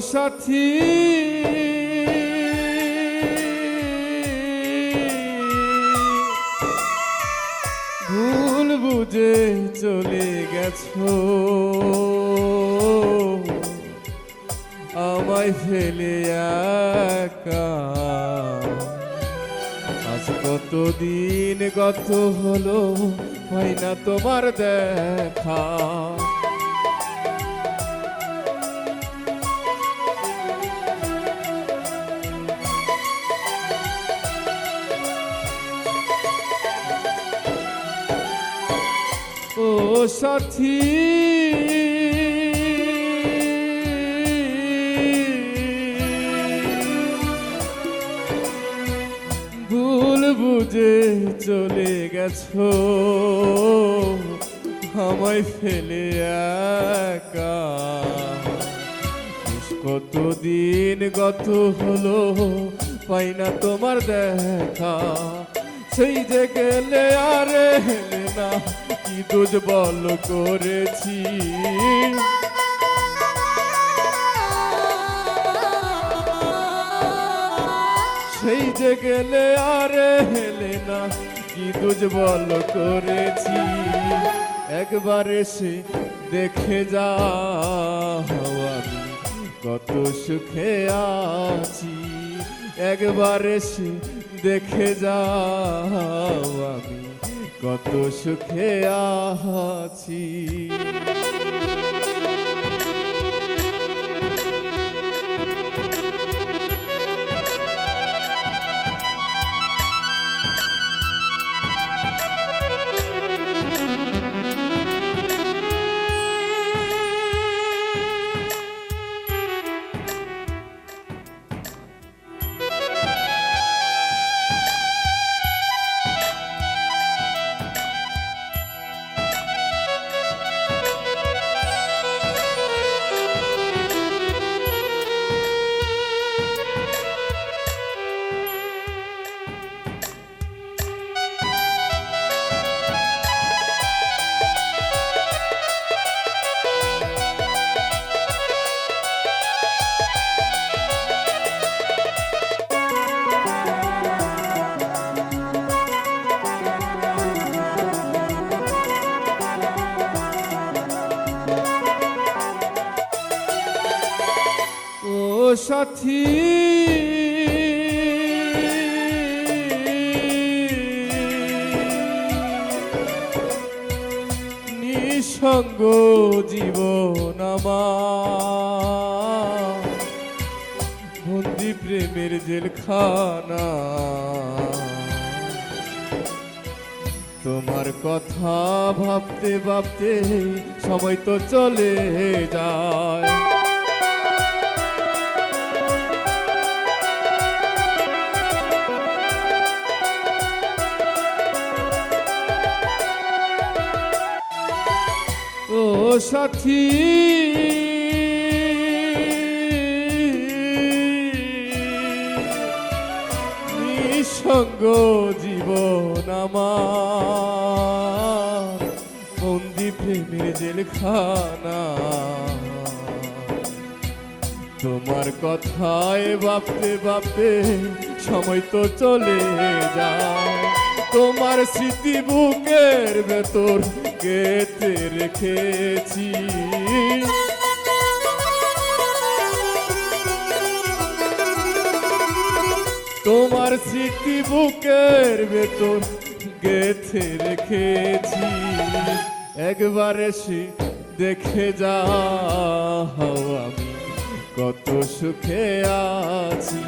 সাথী ভুল বুঝে চলে গেছো। আমায় ফেলে একা। আজ কতদিন গত হলো, হয় না তোমার দেখা। সাথী। ভুল বুঝে চলে গেছো, আমায় ফেলে বেশ কতদিন গত হলো, পাই না তোমার দেখা। সেই যে গেলে আর না কি দুজ বল করেছি? সেই যে গেলে আর হেলে না, কি দুজ বল করেছি? একবার এসে দেখে যা আমি কত সুখে আছি। একবার এসে দেখে যাও আমি কত সুখে আছি। সাথী। নিঃসঙ্গ জীবন আমার, বন্দি প্রেমের জেলখানা। তোমার কথা ভাবতে ভাবতে সময় তো চলে যায়। সাথী। নিঃসঙ্গ জীবন আমার, বন্দি প্রেমের জেলখানা। তোমার কথায় ভাবতে ভাবতে সময় তো চলে যায়। তোমার স্মৃতি বুকের ভেতর গেতে রেখেছি তোমার স্মৃতি বুকের ভেতর গেথে রেখেছি একবার এসে দেখে যাও আমি কত সুখে আছি।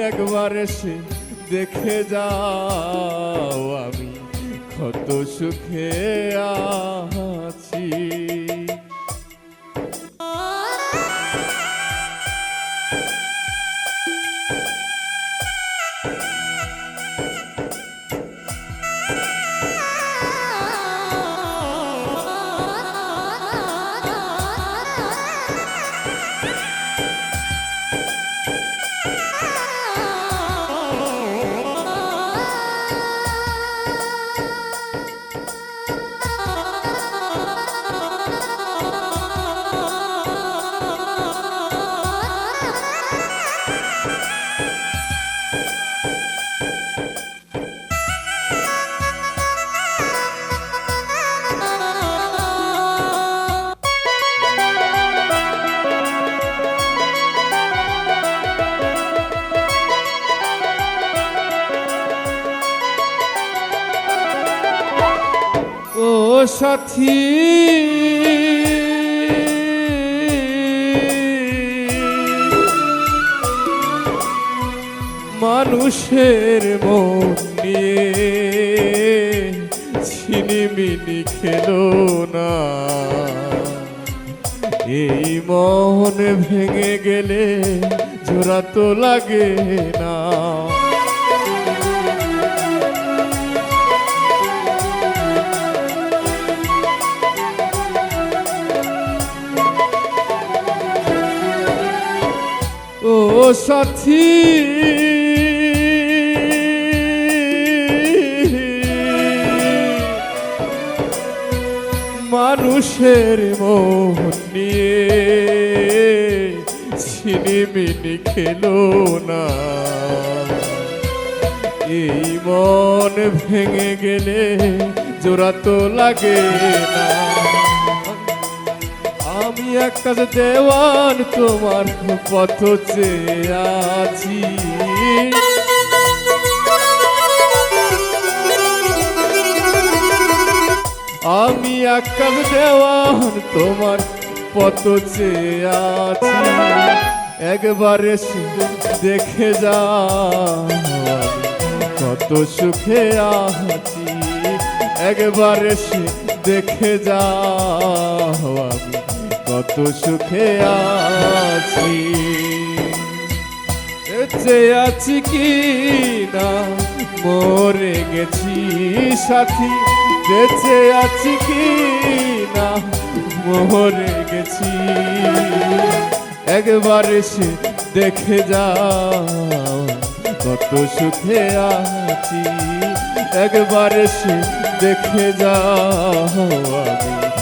একবার এসে দেখে যাও আমি কত সুখে আছি সাথী। মানুষের মন ছিনিমিনি খেলো না। এই মন ভেঙে গেলে জোড়া তো লাগে না। সাথী। মানুষের মোহ নিয়ে ছিনিমিনি খেলো না। এই মন ভেঙে গেলে জোড়া তো লাগে না। আমি এক কাজ দেওয়ান, তোমার পথ আছি। আমি এক কাজ দেওয়ান, তোমার পথ আছি। একবার এসে দেখে যা কত সুখে আছি। একবার এসে দেখে আমি কত সুখে আছি। বেঁচে আছি কি না? মরে গেছি সাথী। বেঁচে আছি কি না? মরে গেছি। একবার এসে দেখে যাও কত সুখে আছি। একবার এসে দেখে যাও আমি।